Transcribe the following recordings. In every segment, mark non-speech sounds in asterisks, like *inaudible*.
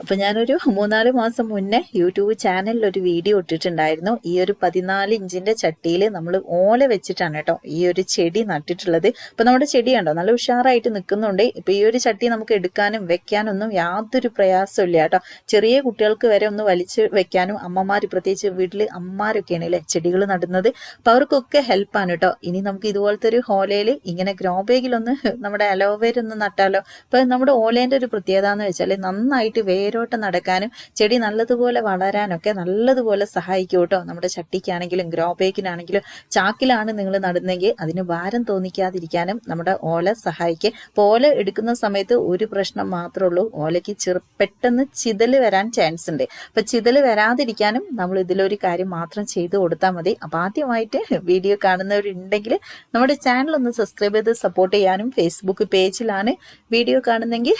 അപ്പൊ ഞാനൊരു മൂന്നാൽ മാസം മുന്നേ യൂട്യൂബ് ചാനലിൽ ഒരു വീഡിയോ ഇട്ടിട്ടുണ്ടായിരുന്നു. ഈ ഒരു പതിനാല് ഇഞ്ചിന്റെ ചട്ടിയിൽ നമ്മൾ ഓല വെച്ചിട്ടാണ് കേട്ടോ ഈ ഒരു ചെടി നട്ടിട്ടുള്ളത്. ഇപ്പൊ നമ്മുടെ ചെടി കണ്ടോ? നല്ല ഉഷാറായിട്ട് നിൽക്കുന്നുണ്ട്. ഇപ്പൊ ഈ ഒരു ചട്ടി നമുക്ക് എടുക്കാനും വെക്കാനൊന്നും യാതൊരു പ്രയാസമില്ല കേട്ടോ. ചെറിയ കുട്ടികൾക്ക് വരെ ഒന്ന് വലിച്ചു വെക്കാനും അമ്മമാർ പ്രത്യേകിച്ച് വീട്ടിൽ അമ്മമാരൊക്കെയാണ് അല്ലെ ചെടികൾ നടുന്നത്. അപ്പൊ അവർക്കൊക്കെ ഹെൽപ്പാണ് കേട്ടോ. ഇനി നമുക്ക് ഇതുപോലത്തെ ഒരു ഹോലയിൽ ഇങ്ങനെ ഗ്രോ ബാഗിലൊന്ന് നമ്മുടെ അലോവേര ഒന്ന് നട്ടാലോ. ഇപ്പൊ നമ്മുടെ ഓലേന്റെ ഒരു പ്രത്യേകത എന്ന് വെച്ചാൽ നന്നായിട്ട് വേരോട്ടം നടക്കാനും ചെടി നല്ലതുപോലെ വളരാനൊക്കെ നല്ലതുപോലെ സഹായിക്കും കേട്ടോ. നമ്മുടെ ചട്ടിക്കാണെങ്കിലും ഗ്രോ ബേക്കിനാണെങ്കിലും ചാക്കിലാണ് നിങ്ങൾ നടുന്നെങ്കിൽ അതിന് ഭാരം തോന്നിക്കാതിരിക്കാനും നമ്മുടെ ഓല സഹായിക്കും. അപ്പോൾ ഓല എടുക്കുന്ന സമയത്ത് ഒരു പ്രശ്നം മാത്രമേ ഉള്ളൂ. ഓലയ്ക്ക് ചെറു പെട്ടെന്ന് ചിതൽ വരാൻ ചാൻസ് ഉണ്ട്. അപ്പൊ ചിതൽ വരാതിരിക്കാനും നമ്മൾ ഇതിലൊരു കാര്യം മാത്രം ചെയ്തു കൊടുത്താൽ മതി. അപ്പൊ ആദ്യമായിട്ട് വീഡിയോ കാണുന്നവരുണ്ടെങ്കിൽ നമ്മുടെ ചാനൽ ഒന്ന് സബ്സ്ക്രൈബ് ചെയ്ത് സപ്പോർട്ട് ചെയ്യാനും ഫേസ്ബുക്ക് പേജിലാണ് വീഡിയോ കാണുന്നെങ്കിൽ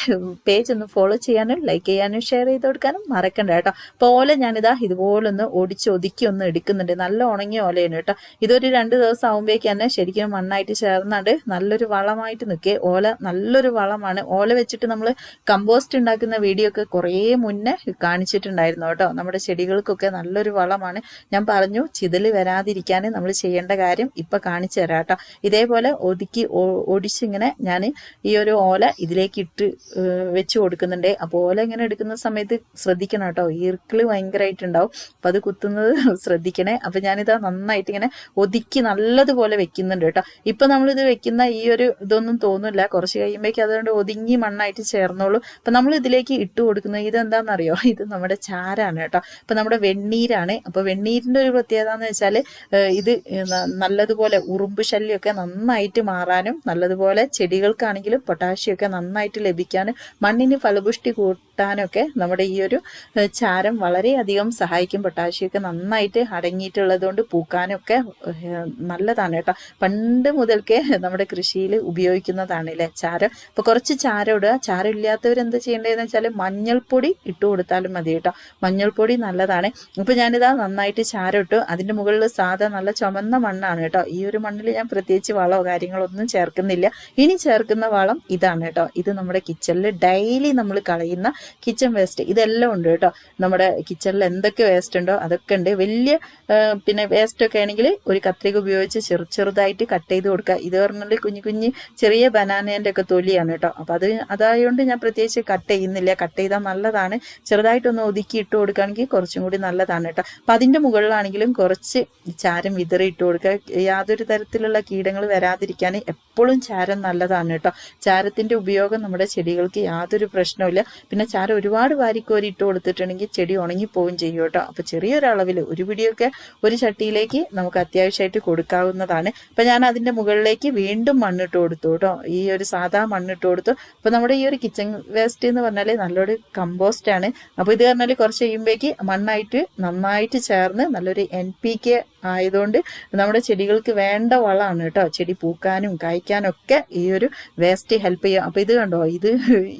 പേജ് ഒന്ന് ഫോളോ ചെയ്യാനും ലൈക്ക് ചെയ്യാനും ഷെയർ ചെയ്ത് കൊടുക്കാനും മറക്കണ്ട കേട്ടോ. അപ്പോൾ ഓല ഞാനിതാ ഒടിച്ച് ഒതുക്കി ഒന്ന് എടുക്കുന്നുണ്ട്. നല്ല ഉണങ്ങിയ ഓലയാണ് കേട്ടോ. ഇതൊരു രണ്ട് ദിവസം ആകുമ്പോഴേക്ക് തന്നെ ശരിക്കും മണ്ണായിട്ട് ചേർന്നാണ്ട് നല്ലൊരു വളമായിട്ട് നിൽക്കുക ഓല നല്ലൊരു വളമാണ്. ഓല വെച്ചിട്ട് നമ്മൾ കമ്പോസ്റ്റ് ഉണ്ടാക്കുന്ന വീഡിയോ ഒക്കെ കുറേ മുന്നേ കാണിച്ചിട്ടുണ്ടായിരുന്നു കേട്ടോ. നമ്മുടെ ചെടികൾക്കൊക്കെ നല്ലൊരു വളമാണ്. ഞാൻ പറഞ്ഞു ചിതൽ വരാതിരിക്കാൻ നമ്മൾ ചെയ്യേണ്ട കാര്യം ഇപ്പം കാണിച്ചു തരാം കേട്ടോ. ഇതേപോലെ ഒതുക്കി ഒടിച്ചിങ്ങനെ ഞാൻ ഈ ഒരു ഓല ഇതിലേക്ക് ഇട്ട് വെച്ച് കൊടുക്കുന്നുണ്ട്. അപ്പോൾ ഓല ഇങ്ങനെ എടുക്കുന്ന സമയത്ത് ശ്രദ്ധിക്കണം കേട്ടോ ഈർക്കിൾ ഭയങ്കരമായിട്ടുണ്ടാവും അപ്പം അത് കുത്തുന്നത് *laughs* ശ്രദ്ധിക്കണേ. അപ്പം ഞാനിത് നന്നായിട്ട് ഇങ്ങനെ ഒതുക്കി നല്ലതുപോലെ വെക്കുന്നുണ്ട് കേട്ടോ. ഇപ്പം നമ്മളിത് വെക്കുന്ന ഈ ഒരു ഇതൊന്നും തോന്നില്ല. കുറച്ച് കഴിയുമ്പോഴേക്കും അതുകൊണ്ട് ഒതുങ്ങി മണ്ണായിട്ട് ചേർന്നോളൂ. അപ്പം നമ്മൾ ഇതിലേക്ക് ഇട്ട് കൊടുക്കുന്നത് ഇതെന്താണെന്നറിയോ *laughs* ഇത് നമ്മുടെ ചാരാണ് കേട്ടോ. അപ്പം നമ്മുടെ വെണ്ണീരാണ്. അപ്പോൾ വെണ്ണീരിന്റെ ഒരു പ്രത്യേകത എന്ന് വെച്ചാൽ ഇത് നല്ലതുപോലെ ഉറുമ്പ് ശല്യമൊക്കെ നന്നായിട്ട് മാറാനും നല്ലതുപോലെ ചെടികൾക്കാണെങ്കിലും പൊട്ടാഷ്യമൊക്കെ നന്നായിട്ട് ലഭിക്കാനും മണ്ണിന് ഫലപുഷ്ടി കൂട്ടാനൊക്കെ നമ്മുടെ ഈ ഒരു ചാരം വളരെയധികം സഹായിക്കും. പൊട്ടാഷ്യമൊക്കെ നന്നായിട്ട് അടങ്ങിയിട്ടുള്ളത് കൊണ്ട് പൂക്കാനൊക്കെ നല്ലതാണ് കേട്ടോ. പണ്ട് മുതൽക്കേ നമ്മുടെ കൃഷിയിൽ ഉപയോഗിക്കുന്നതാണ് അല്ലേ ചാരം. അപ്പൊ കുറച്ച് ചാരം ഇടുക. ചാരം ഇല്ലാത്തവരെന്ത് ചെയ്യേണ്ടതെന്ന് വെച്ചാൽ മഞ്ഞൾപ്പൊടി ഇട്ട് കൊടുത്താലും മതി കേട്ടോ. മഞ്ഞൾപ്പൊടി നല്ലതാണ്. അപ്പൊ ഞാനിതാ നന്നായിട്ട് ചാരം ഇട്ടു. അതിന്റെ മുകളിൽ സാധാ നല്ല ചുമന്ന മണ്ണാണ് കേട്ടോ. ഈ ഒരു മണ്ണിൽ ഞാൻ പ്രത്യേകിച്ച് വളമോ കാര്യങ്ങളോ ഒന്നും ചേർക്കുന്നില്ല. ഇനി ചേർക്കുന്ന വളം ഇതാണ് കേട്ടോ. ഇത് നമ്മുടെ കിച്ചണിൽ ഡെയിലി നമ്മൾ കളയുന്ന കിച്ചൺ വേസ്റ്റ് ഇതെല്ലാം ഉണ്ട് കേട്ടോ. നമ്മുടെ കിച്ചണിൽ എന്തൊക്കെ വേസ്റ്റ് ഉണ്ടോ അതൊക്കെ ഉണ്ട്. വലിയ പിന്നെ വേസ്റ്റ് ഒക്കെ ആണെങ്കിൽ ഒരു കത്രിക ഉപയോഗിച്ച് ചെറു ചെറുതായിട്ട് കട്ട് ചെയ്ത് കൊടുക്കുക. ഇത് പറഞ്ഞാൽ കുഞ്ഞു കുഞ്ഞു ചെറിയ ബനാനേന്റെ ഒക്കെ തൊലിയാണ് കേട്ടോ. അപ്പം അത് അതായതുകൊണ്ട് ഞാൻ പ്രത്യേകിച്ച് കട്ട് ചെയ്യുന്നില്ല. കട്ട് ചെയ്താൽ നല്ലതാണ്. ചെറുതായിട്ടൊന്ന് ഒതുക്കി ഇട്ട് കൊടുക്കുകയാണെങ്കിൽ കുറച്ചും കൂടി നല്ലതാണ് കേട്ടോ. അപ്പം അതിന്റെ മുകളിലാണെങ്കിലും കുറച്ച് ചാരം വിതറി ഇട്ട് കൊടുക്കുക. യാതൊരു തരത്തിലുള്ള കീടങ്ങൾ വരാതിരിക്കാൻ എപ്പോഴും ചാരം നല്ലതാണ് കേട്ടോ. ചാരത്തിന്റെ ഉപയോഗം നമ്മുടെ ചെടികൾക്ക് യാതൊരു പ്രശ്നവുമില്ല. പിന്നെ ചാരം ഒരുപാട് വാരിക്കോരി ഇട്ട് കൊടുത്തിട്ടുണ്ടെങ്കിൽ ചെടി ഉണങ്ങിപ്പോവും ചെയ്യും കേട്ടോ. അപ്പോൾ ചെറിയൊരളവിൽ ഒരു പിടിയൊക്കെ ഒരു ചട്ടിയിലേക്ക് നമുക്ക് അത്യാവശ്യമായിട്ട് കൊടുക്കാവുന്നതാണ്. അപ്പം ഞാൻ അതിന്റെ മുകളിലേക്ക് വീണ്ടും മണ്ണിട്ട് കൊടുത്തു കേട്ടോ. ഈ ഒരു സാധാ മണ്ണിട്ട് കൊടുത്തു. അപ്പോൾ നമ്മുടെ ഈ ഒരു കിച്ചൺ വേസ്റ്റ് എന്ന് പറഞ്ഞാൽ നല്ലൊരു കമ്പോസ്റ്റ് ആണ്. അപ്പോൾ ഇത് പറഞ്ഞാൽ കുറച്ച് കഴിയുമ്പോഴേക്ക് മണ്ണായിട്ട് നന്നായിട്ട് ചേർന്ന് നല്ലൊരു എൻ പി കെ ആയതുകൊണ്ട് നമ്മുടെ ചെടികൾക്ക് വേണ്ട വളമാണ് കേട്ടോ. ചെടി പൂക്കാനും കായ്ക്കാനും ഒക്കെ ഈ ഒരു വേസ്റ്റ് ഹെൽപ്പ് ചെയ്യും അപ്പോൾ ഇത് കണ്ടോ? ഇത്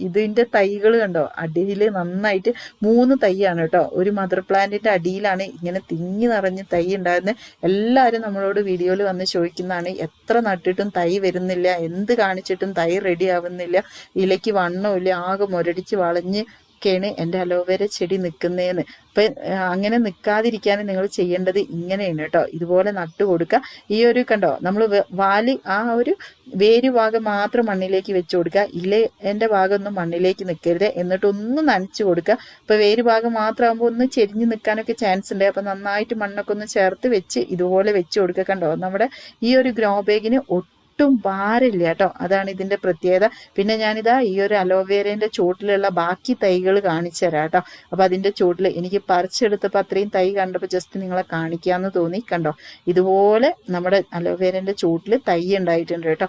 ഇതിന്റെ തൈകൾ കണ്ടോ? അടിയിൽ നന്നായിട്ട് മൂന്ന് തൈയാണ് കേട്ടോ. ഒരു മദർ പ്ലാന്റിന്റെ അടിയിലാണ് ഇങ്ങനെ തിങ്ങി നിറഞ്ഞ് തൈ ഉണ്ടായിരുന്നത് എല്ലാവരും നമ്മളോട് വീഡിയോയിൽ വന്ന് ചോദിക്കുന്നതാണ് എത്ര നട്ടിട്ടും തൈ വരുന്നില്ല? എന്ത് കാണിച്ചിട്ടും തൈ റെഡി ആവുന്നില്ല? ഇലയ്ക്ക് വണ്ണമില്ല ആകെ മുരടിച്ച് വളഞ്ഞ് ഒക്കെയാണ് എന്റെ അലോവേര ചെടി നിൽക്കുന്നതെന്ന്. അപ്പം അങ്ങനെ നിൽക്കാതിരിക്കാൻ നിങ്ങൾ ചെയ്യേണ്ടത് ഇങ്ങനെയാണ് കേട്ടോ. ഇതുപോലെ നട്ടു കൊടുക്കുക. ഈ ഒരു കണ്ടോ നമ്മൾ വാൽ ആ ഒരു വേര് ഭാഗം മാത്രം മണ്ണിലേക്ക് വെച്ച് കൊടുക്കുക. ഇല്ലേ എന്റെ ഭാഗമൊന്നും മണ്ണിലേക്ക് നിൽക്കരുത്. എന്നിട്ട് ഒന്ന് നനച്ചു കൊടുക്കുക. അപ്പോൾ വേര് ഭാഗം മാത്രമാകുമ്പോൾ ഒന്ന് ചെരിഞ്ഞ് നിൽക്കാനൊക്കെ ചാൻസ് ഉണ്ട്. അപ്പം നന്നായിട്ട് മണ്ണൊക്കെ ഒന്ന് ചേർത്ത് വെച്ച് ഇതുപോലെ വെച്ച് കൊടുക്കുക. കണ്ടോ നമ്മുടെ ഈ ഒരു ഗ്രോ ബാഗിന് ഒട്ടും ഭാരമില്ല കേട്ടോ. അതാണ് ഇതിന്റെ പ്രത്യേകത. പിന്നെ ഞാനിതാ ഈ ഒരു അലോവേരേന്റെ ചൂട്ടിലുള്ള ബാക്കി തൈകൾ കാണിച്ചു തരാം കേട്ടോ. അപ്പൊ അതിന്റെ ചൂട്ടിൽ എനിക്ക് പറിച്ചെടുത്തപ്പോൾ അത്രയും തൈ കണ്ടപ്പോൾ ജസ്റ്റ് നിങ്ങളെ കാണിക്കാന്ന് തോന്നി. കണ്ടോ? ഇതുപോലെ നമ്മുടെ അലോവേരേന്റെ ചൂട്ടിൽ തൈ ഉണ്ടായിട്ടുണ്ട് കേട്ടോ.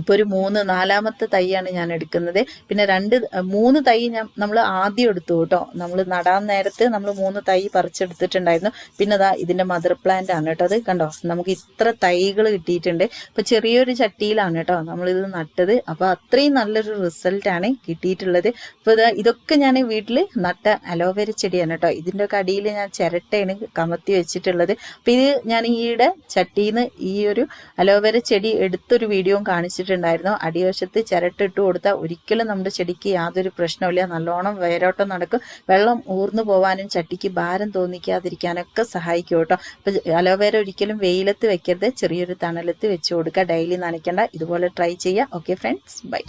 ഇപ്പോൾ ഒരു മൂന്ന് നാലാമത്തെ തൈയാണ് ഞാൻ എടുക്കുന്നത്. പിന്നെ രണ്ട് മൂന്ന് തൈ ഞാൻ നമ്മൾ ആദ്യം എടുത്തു കേട്ടോ. നമ്മൾ നടാൻ നേരത്ത് നമ്മൾ മൂന്ന് തൈ പറിച്ചെടുത്തിട്ടുണ്ടായിരുന്നു. പിന്നെ അതാ ഇതിന്റെ മദർ പ്ലാന്റ് ആണ് കേട്ടോ അത്. കണ്ടോ? നമുക്ക് ഇത്ര തൈകൾ കിട്ടിയിട്ടുണ്ട്. ഇപ്പോൾ ചെറിയൊരു ചട്ടിയിലാണ് കേട്ടോ നമ്മളിത് നട്ടത്. അപ്പോൾ അത്രയും നല്ലൊരു റിസൾട്ടാണ് കിട്ടിയിട്ടുള്ളത്. അപ്പൊ ഇതാ ഇതൊക്കെ ഞാൻ വീട്ടിൽ നട്ട അലോവേര ചെടിയാണ് കേട്ടോ. ഇതിന്റെ ഒക്കെ അടിയിൽ ഞാൻ ചിരട്ടയാണ് കമത്തി വെച്ചിട്ടുള്ളത്. അപ്പോൾ ഇത് ഞാൻ ഈയിടെ ചട്ടിയിൽ നിന്ന് ഈ ഒരു അലോവേര ചെടി എടുത്തൊരു വീഡിയോ കാണിച്ചിട്ട് വെച്ചിട്ടുണ്ടായിരുന്നു. അടിവശത്ത് ചിരട്ടിട്ട് കൊടുത്താൽ ഒരിക്കലും നമ്മുടെ ചെടിക്ക് യാതൊരു പ്രശ്നമില്ല നല്ലോണം വേരോട്ടം നടക്കും. വെള്ളം ഊർന്നു പോവാനും ചട്ടിക്ക് ഭാരം തോന്നിക്കാതിരിക്കാനൊക്കെ സഹായിക്കും കേട്ടോ. അപ്പോൾ അലോവേര ഒരിക്കലും വെയിലത്ത് വെക്കരുത്. ചെറിയൊരു തണലത്ത് വെച്ച് കൊടുക്കുക. ഡെയിലി നനയ്ക്കേണ്ട. ഇതുപോലെ ട്രൈ ചെയ്യുക. Okay friends. ബൈ.